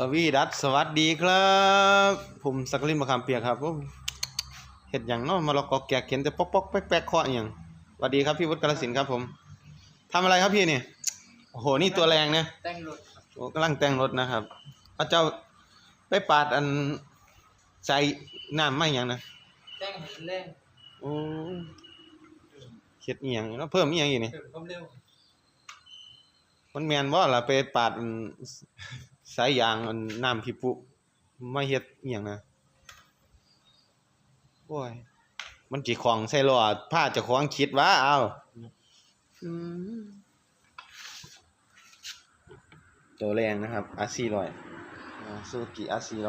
สวีดัสสวัสดีครับ ผมสักลินมะขามเปียกครับผมเห็ดอย่างเนาะมาลอกอกแกกเขียนแต่ปอกปอกแป๊กแป๊กเคาะอหย่างสวัสดีครับพี่วุฒิกาลสินธุ์ครับผมทำอะไรครับพี่นี่โอ้โหนี่ตัวแรงนะแต่งรถครับโอ้กำลังแต่งรถนะครับพระเจ้าไปปาดอันใส่น้ำไม่อย่างนะแต่งให้มันแรงโอ้เข็ดอีหยังเนาะเพิ่มอีหยังอีกนี่เพิ่มความเร็วมันแม่นว่าล่ะไปปาดอัน สายยางอันน้ำพิปุมาเฮ็ดอีหยังนะโอ้ย มันสิของใส่ล้อพาเจ้าของคิดว่าเอาอืมตัวแรงนะครับ R400 อ่าซูกิ R400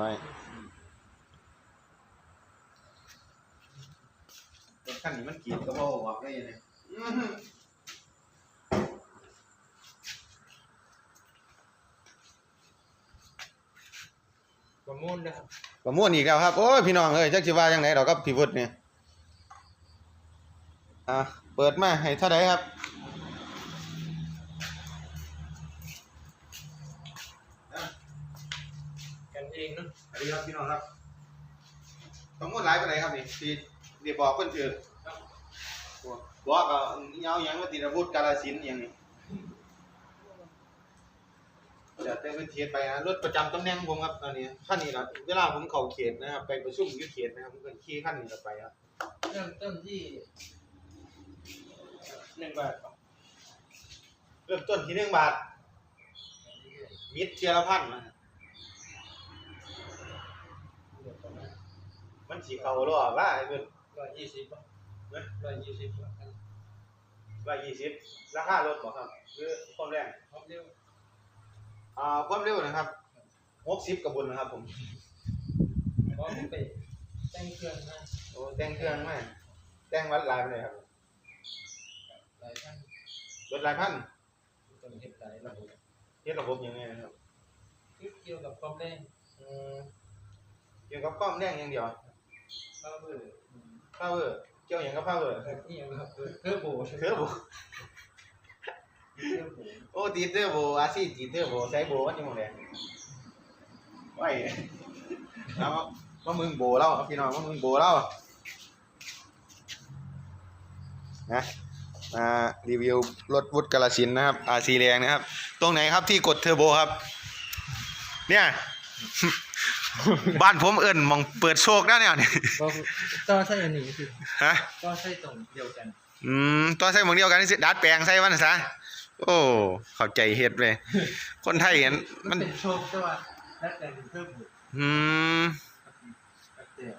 รถคันนี้มันกรีดก็บ่ออกได้ยังไง ประ มูลนะครับประมวลอีกแล้วครับโอ้ยพี่น้องเอ้ยจักสิว่าจังไดดอกกับพี่วุฒิเนี่ยอะเปิดมาให้เท่าใดครับกันเองเนาะสวัสดีครับพี่น้องครับประมวลหลายปานใดครับนี่ที่เดี๋ยวบอกเพิ่นถือบอกก็เอาหยังมาติดอาวุธกาฬสินธุ์อหย่างนี้ เดี๋ยวแต่เป็นเทศไปนะรถประจำตำแหน่งผมครับตอนนี้คันนี้นะเวลาผมเข้าเขตนะครับ ไปประชุมอยู่เขตนะครับผมก็ขี่คันนี้แล้วไปครับเริ่มต้นที่หนึ่งบาทครับเริ่มต้นที่1บาทมิตรเทียละพันนะเดี๋ยวประมาณมันสีเขาหรอว่าไอ้เงินร้อยยี่สิบป่ะนะร้อยยี่สิบป่ะร้อยยี่สิบราคารถบอกครับ คือความแรงความเร็ว อ่าความเร็วนะครับหกสิบกระบุนนะครับ ผมเพราะผมไปแต่งเครื่องมาโอ้แต่งเครื่องไหมแต่งวัดลายไปเลยครับหลายท่านรถลายพันต้องเห็นหลายระบบเทียบระบบยังไงนะครับเกี่ยวกับความแรงอืมเกี่ยวกับความแรงอย่างเดียวพาวเวอร์พาวเวอร์เกี่ยวอย่างกับพาวเวอร์นี่ยังครับเทอร์โบเทอร์โบเทอร์ โบโอ้ตีเทอร์โบอาซีตีเทอร์โบใช้โบวันนี้หมดเลยไว้แล้วมามึงโบเล่าเอาพี่น้องมามึงโบเล่านะมารีวิวรถวุฒิกาลสินธุ์นะครับอาซีแรงนะครับ ตรงไหนครับที่กดเทอร์โบครับ เนี่ย บ้านผมเอิ้นหมองเปิดโชคได้เนี่ยก็ต่อใช่อันนี้สิฮะก็ใช่ตรงเดียวกัน อืมตัวใส่หมองเดียวกันนี่สิดัดแปลงใส่มันซะ โอ้เข้าใจเฮ็ดเลยคนไทยเห็นมัมันนเป็นโชคแต่ว่าแล้วแต่เป็นเพิ่มบุกอืมกับเดียว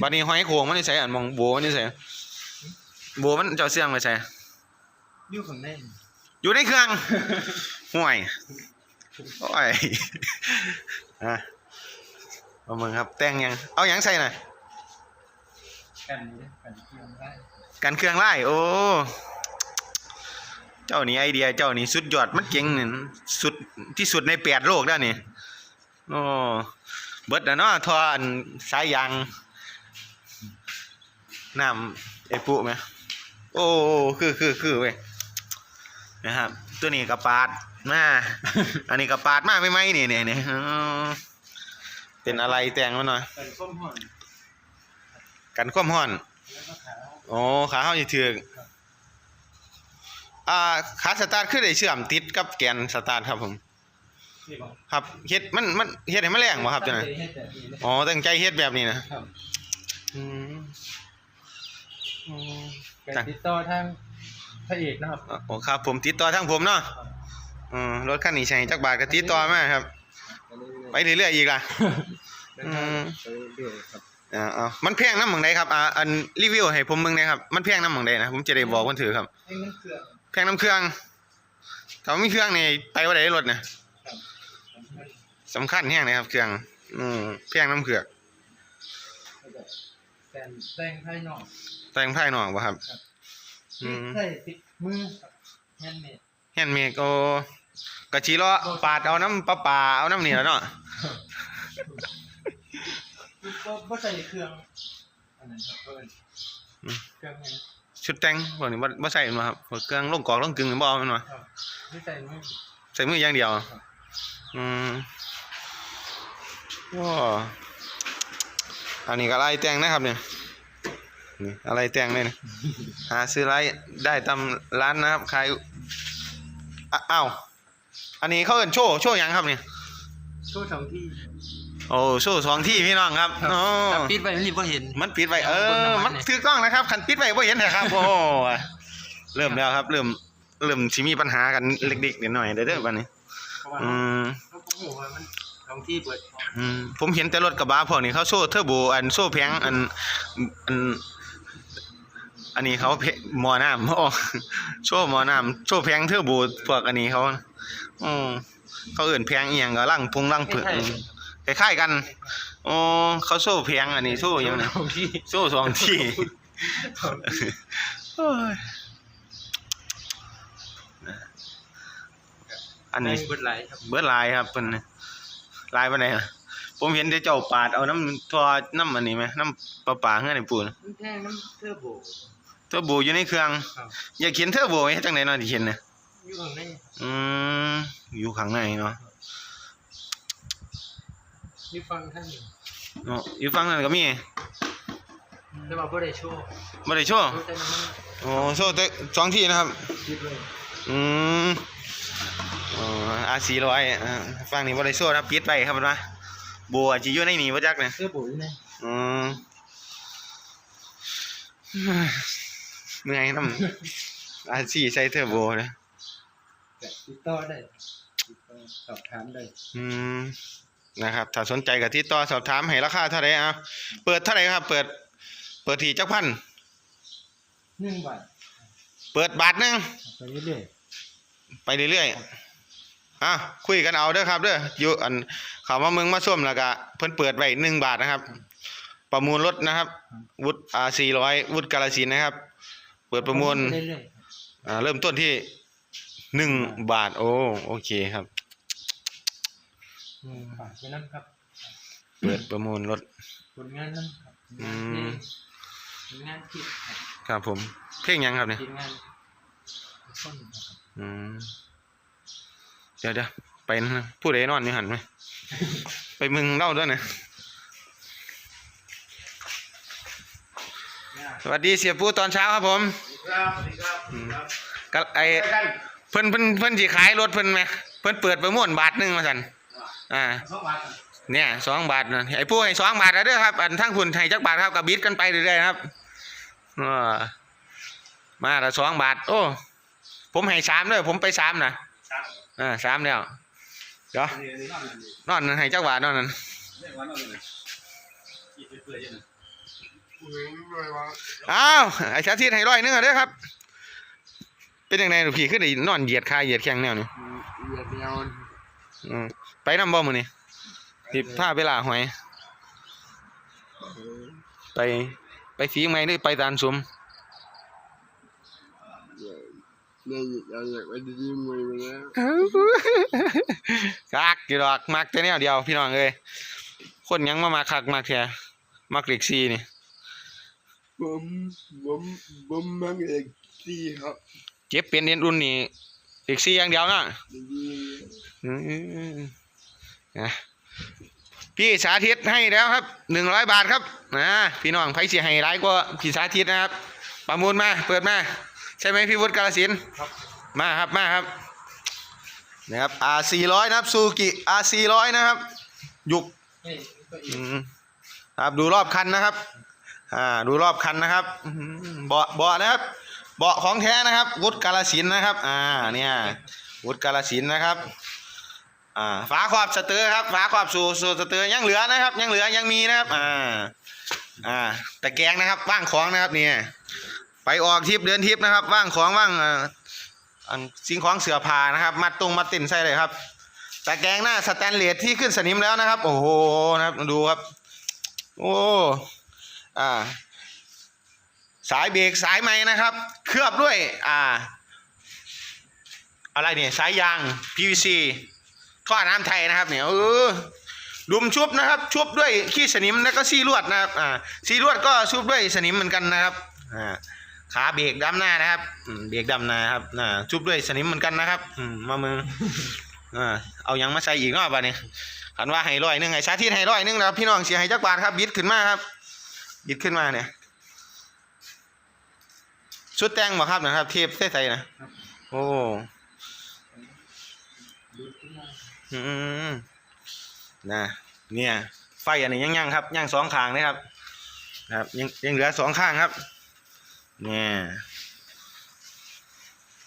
บัดนี้หอยโขงมันนี่ใส่อันหมองโบมันนี่ใส่โบมันเจ้าเสื่องไปใส่อยู่ข้างในอยู่ในเครื่องห่วยโอ้ยอะเอามึงครับ แต่งยัง เอาหยังใส่น่ะกันนี้กันเทียมได้กันเครื่องไล่โอ้ เจ้านี่ไอเดีย เจ้านี่สุดยอดมันเก่งนี่สุดที่สุดในแปดโลกแล้วนี่โอ้เบิดแล้วเนาะทอนสายยางน้ำไอปุไหมโอ้คือคือคือเว้ยนะครับ ตัวนี้กระปาดมาอันนี้กระปาดมากไม่ไหมเนี่ยเนี่ยเนี่ยเป็นอะไรแต่งมาหน่อย กันข้อมห่อนกันความร้อนแล้ขาวโอ้ขาเฮาสิถึก อ่าขาสตาร์ทคือได้เชื่อมติดกับแกนสตาร์ทครับผมนี่บอกครับเฮ็ดมันมันเฮ็ดให้มันแรงบ่ครับจังได๋ตั้งใจเฮ็ดแบบนี้เลยอ๋อตั้งใจเฮ็ดแบบนี้นะครับอืมอ๋อการติดต่อทางพระเอกนะครับโอ้ครับ ผมติดต่อทางผมเนาะอืมรถคันนี้ใช้จักบาทก็ติดต่อมาครับ ไปเรื่อยๆอีกล่ะเดินทางไปเรื่อยๆครับอ่าเอามันแพงนำหม่องใดครับอ่าอันรีวิวให้ผมเบิ่งหน่อยครับ มันแพงนำหม่องใดนะผมจะได้บอกคนถือครับให้มันเครื่องแพงน้ำเครื่องถ้าบ่มีเครื่องนี่ไปบ่ได้รถนะครับสำคัญแฮงนะครับ เครื่องอืมแพงน้ำเครื่องแล้วก็การแต่งภายนอกแต่งภายนอกบ่ครับครับ อืมใส่ติดมือครับแฮนด์เมดแฮนด์เมดโอ้กะจิเลาะปาดเอาน้ำปลาปลาเอาน้ำนี่แหล้วเนาะก็บ่ใส่เครื่องอันนั้นครับเพิ่นเครื่องนี้ ชุดแต่งพวกนี้บ่บ่ใส่ม่นบ่ครับพวกเครื่องลงกอกลงกึ่งบ่เอาแม่นบ่ที่ใส่มือใส่มืออย่างเดียว อืมว้าอันนี้ก็ไล่แต่งนะครับเนี่ยนี่อะไรแต่งเลยนะหาซื้อไล่ได้ตามร้านนะครับขายอ้าวอันนี้เขาเอินโชว์โชว์ยังครับเนี่ย โชวงสองที่ โอ้โชว์สองที่พี่น้องครับโอ้ถ้าปิดไว้มันรีบบ่เห็น มันปิดไว้เอเอาเบิ่งอน้ำมันมันเนี่ยถือกล้องนะครับคันปิดไว้บ่เห็นนะครับโอ้เริ่มแล้วครับ เริ่มเริ่มสิมีปัญหากันเล็กๆนิดหน่อยเด้อเด้อบัดนี้เพราะว่าอืมเขาบอกว่ามันสองที่เปิดอืมผมเห็นแต่รถกระบะพวกนี้เขาโซ่เทอร์โบอันโซ่แพงอันอันอันนี้เขาเพหมอน้ำโอ้โซ่หมอน้ำโซ่แพงเทอร์โบพวกอันนี้เขาอืมเขาเอื่นแพงอีหยังก็ลังพุงลังผึ่ง คล้ายๆกันอ๋อเขาโซ่แพงอันนี้โซ่หยังนะสองที่โซ่สองที่สองที่โอ้ยอันนี้เปิดไหลครับเบิดลายครับเพิ่นน่ะลายปานใดอะผมเห็นแต่เจ้าปาดเอาน้ำทอน้ำอันนี้ไหมน้ำปลาปลาเฮือนไอ้ปูน่ะมันแท่งน้ำเทอร์โบเทอร์โบอยู่ในเครื่องครับอยากเขียนเทอร์โบไว้จังได๋เนาะที่เขียนน่ะอยู่ข้างในอืมอยู่ข้างในเนาะ มีฟังท่านอยู่เนาะอยู่ฝั่งนั้นก็มีแต่ว่าบ่ได้โชว์บ่ได้โชว์โชว์แต่น้ำมันโอ้โชว์แต่สองที่นะครับ คิดเลยอืมอ๋อ R400 อ่าฝั่งนี้บ่ได้โชว์นะปิดไว้ครับเพิ่นว่าโบอาจสิอยู่ในนี้บ่จักเนี่ยเทอร์โบอยู่ในอืมเมื่อยน้ำ อาชีใส่เทอร์โบนะแต่ติดต่อได้ติดต่อสอบถามได้ อืม นะครับถ้าสนใจกับที่ต่อสอบถามให้ราคาเท่าไหร่อะเปิดเท่าไหร่ครับ เปิด เปิดที่จักพันหนึ่งบาทเปิดบาทหนึงไปเรื่อยไปเรื่อยๆอะคุยกันเอาเด้อครับเด้ออยู่อันเขามาเมืองมาส้วมแล้วก็เพิ่นเปิดไว้หนึ่งบาทนะครับ ประมูลรถนะครับ วุฒิอ่าสี่ร้อยวุฒิกาลสินธุ์นะครับ เปิดๆประมูลเรื่อยอ่าเริ่มต้นที่หนึ่งบาทโอ้โอเคครับ ๆหนึ่งบาทแค่นั้นครับเปิดประมูลรถ ผลงานนั้นครับอืม ผลงานที่ครับผม เพลงหยังครับเนี่ย ทีมงานต้นครับอืม เดี๋ยวเดี๋ยวไปนะผู้ใดนอนอยู่หันไหม ไปมึงเล่าด้วยนะสวัสดีเสียปูตอนเช้าครับผมครับสวัสดีครับอืมก็ไอเพิ่นเพิ่นเพิ่นสิขายรถเพิ่นไหมเพิ่นเปิดประมูลบาทหนึงมาสั่น อ่าสองบาทเนี่ยสองบาทนะไอ้ผู้ให้สองบาทแล้วเด้อครับอันทั้งคุณให้จักบาทครับกับบิดกันไปเรื่อยๆนะครับอ่ามาละสองบาท โอ้ผมให้สามเลยผมไปสามนะอ่าสามแล้วเดี๋ยวนอนนั้นให้จักบาทนอนนั้นอ้าวไอ้ชาทิตให้ร้อยหนึงอะเด้อครับ เป็นยังไงลูกพี่ขึ้นได้นอนเหยียดคาเหยียดแข้งแนวนี้เหยียดแนวอืม ไปนำบ่มื้อนี้สิพาไปล่าหอย ไปไปสีไหมหรือไปตานสุมเนี่ยอยากอยากไปดีมวยมาแล้วคักอยู่ดอกมักแต่แนวเดียวพี่น้องเอ้ยคนหยังมามาคักมักแท้มักเล็กซีนี่ผมผมผมมักเอกซี่ครับเจ็บเป็นเอ็นรุ่นนี่เล็กซีอย่างเดียวนะดีอืม นะพี่สาธิตให้แล้วครับหนึ่งร้อยบาทครับนะพี่น้องไผสิให้ร้ายกว่าพี่สาธิตนะครับ ประมูลมาเปิดมา ใช่ไหมพี่วุฒิกาลสินธุ์ครับมามาครับมาครับนะครับ R 400นะครับซูกิ R 400นะครับ ยุกนี่ก็อีอืกมครับดูรอบคันนะครับอ่าดูรอบคันนะครับอื้อหือเบาะเบาะนะครับ เบาะของแท้นะครับวุฒิกาลสินธุ์นะครับอ่าเนี่ยวุฒิกาลสินธุ์นะครับ อ่าฝาครอบสเตอร์ครับฝาครอบสู่สู่สเตอร์ยังเหลือนะครับ ยังเหลือยังมีนะครับอ่าอ่าตะแกรงนะครับว่างของนะครับเนี่ยไปออกทริปเดินทริปนะครับว่างของว่างอันสิ่งของเสือผ้านะครับมัดตรงมัดติ่นใส่เลยครับตะแกรงหน้าสแตนเลสที่ขึ้นสนิมแล้วนะครับ โอ้โหนะครับดูครับ โอ้อ่าสายเบรกสายไม้นะครับ เคลือบด้วยอ่าอะไรเนี่ยสายยาง PVC ท่อน้ำไทยนะครับเนี่ยเออดุมชุบนะครับ ชุบด้วยขี้สนิมแล้วก็ซีลวดนะครับอ่าซีลวดก็ชุบด้วยสนิมเหมือนกันนะครับอ่าขาเบรกดำหน้านะครับอืมเบรกดำหน้าครับอ่าชุบด้วยสนิมเหมือนกันนะครับอืมมาเมืองอ่าเอาหยังมาใส่อีกเนาะบัดนี้คันว่าให้ร้อยหนึงให้สาธิตให้ร้อยหนึงนะครับพี่น้องเสียให้จักบาทครับบิดขึ้นมาครับบิดขึ้นมาเนี่ยชุดแต่งบ่ครับนะครับ เทปใส่ๆนะโอ้ ดูขึ้นมา อืม นะ เนี่ย ไฟอันนี้ยังยังครับยังสองข้างนะครับนะครับ ยังยังเหลือสองข้างครับ เนี่ย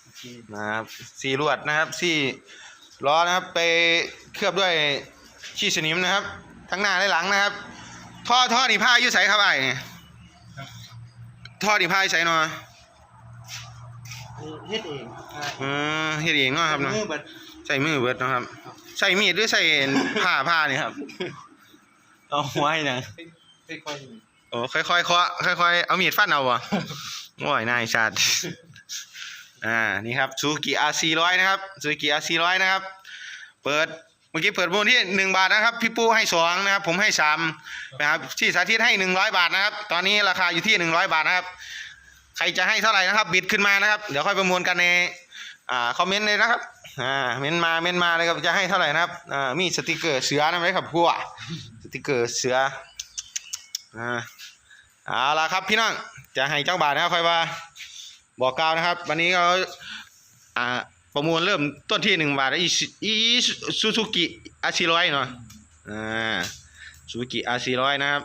โอเคนะครับสี่ลวดนะครับสี่ล้อนะครับ ไปเคลือบด้วยขี้สนิมนะครับ ทั้งหน้าและหลังนะครับ ท่อท่อนี่ผ้าอยู่ใสครับไอ้เนี่ยท่อนี่ผ้าอยู่ใสเนาะเฮ็ดเองอ่าอืมเฮ็ดเองเนาะครับเนาะมือเบิดใส่มือเบิดเนาะครับ ใส่มีดหรือใส่ผ้าผ้านี่ครับเอาไว้นะค่อยๆอยู่โอ้ค่อยๆเคาะค่อยๆ เอามีดฟันเอาวะโอ้ยนายชาติอ่านี่ครับซูกิอาร์ซีร้อยนะครับซูกิอาร์ซีร้อยนะครับ เปิดเมื่อกี้เปิดมูลที่หนึ่งบาทนะครับ พี่ปูให้สองนะครับ ผมให้สามนะครับที่สาธิตให้หนึ่งร้อยบาทนะครับ ตอนนี้ราคาอยู่ที่หนึ่งร้อยบาทนะครับ ใครจะให้เท่าไหร่นะครับ บิดขึ้นมานะครับ เดี๋ยวค่อยประมวลกันใน อ่าคอมเมนต์เลยนะครับอ่าเมนมาเมนมาเลยครับจะให้เท่าไหร่นะครับอ่ามีสติกเกอร์เสือนะไหมครับพวกสติกเกอร์เสืออ่าเอาละครับพี่น้องจะให้เจ้าบาทนะครับค่อยว่าบอกกล่าวนะครับ วันนี้เราอ่าประมูลเริ่มต้นที่หนึ่งบาทอีอีซูซูกิอาชิร้อยเนาะอ่าซูซูกิอาชิร้อยนะครับ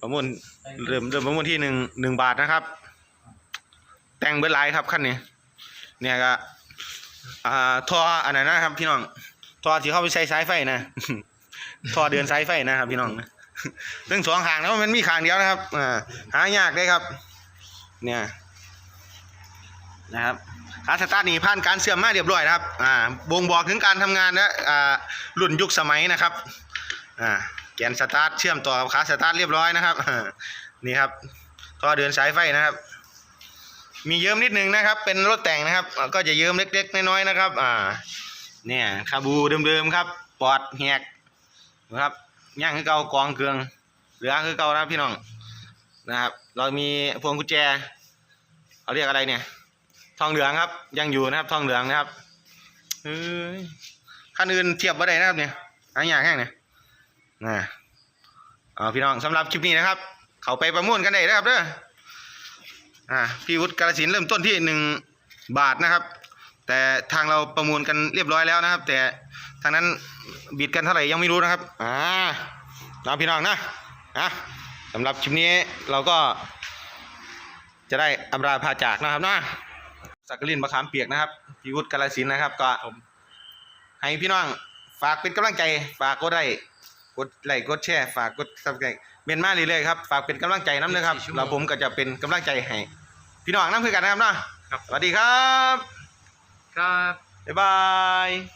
ประมูลเริ่มเริ่มประมูลที่หนึ่งหนึ่งบาทนะครับ แต่งเบิร์ไลท์ครับขั้นนี้เนี่ยก็อ่าท่ออันนั้นนะครับพี่น้องท่อที่เข้าไปใช้สายไฟนะท่อเดินสายไฟนะครับ พี่น้องซึ่งสองขางแล้วมันมีขางเดียวนะครับอ่าหายากเลยครับ เนี่ยนะครับขาสตาร์ทนี่ผ่านการเสื่อมมาเรียบร้อยนะครับ อ่า บ่งบอกถึงการทำงานและอ่า รุ่นยุคสมัยนะครับ อ่า แกนสตาร์ทเชื่อมต่อกับขาสตาร์ทเรียบร้อยนะครับ นี่ครับท่อเดินสายไฟนะครับ มีเยิ้มนิดนึงนะครับ เป็นรถแต่งนะครับ ก็จะเยิ้มเล็ก ๆ น้อยๆนะครับ อ่า เนี่ยคาบูเดิมๆครับ ปอดแหกนะครับย่างคือเก่ากองเกลืองเหลือคือเก่านะครับพี่น้องนะครับ เรามีพวงกุญแจเขาเรียกอะไรเนี่ย ทองเหลืองครับ ยังอยู่นะครับ ทองเหลืองนะครับเฮ้ยคันอื่นเทียบบ่ได้นะครับเนี่ยอันอย่างแห้งเนี่ยนะเอาพี่น้องสำหรับคลิปนี้นะครับ เขาไปประมูลกันได้นะครับเด้อ อ่าพี่วุฒิกาลสินธุ์เริ่มต้นที่หนึ่งบาทนะครับ แต่ทางเราประมูลกันเรียบร้อยแล้วนะครับ แต่ทางนั้นบิดกันเท่าไหร่ยังไม่รู้นะครับอ่านะพี่น้องนะอะสำหรับคลิปนี้เราก็ จะได้อำลาพาจากนะครับนะสักกลินมะขามเปียกนะครับพี่วุฒิกาลสินธุ์นะครับ ก็ให้พี่น้องฝากเป็นกำลังใจฝากกดไลค์ กดไลค์กดแชร์ฝากกดซับสไครต์เมนมาเรื่อยๆครับฝากเป็นกำลังใจน้ำเลยครับแล้วผมก็จะเป็นกำลังใจให้พี่น้องน้ำคือกันนะครับเนาะครับ สวัสดีครับ ครับ บ๊ายบาย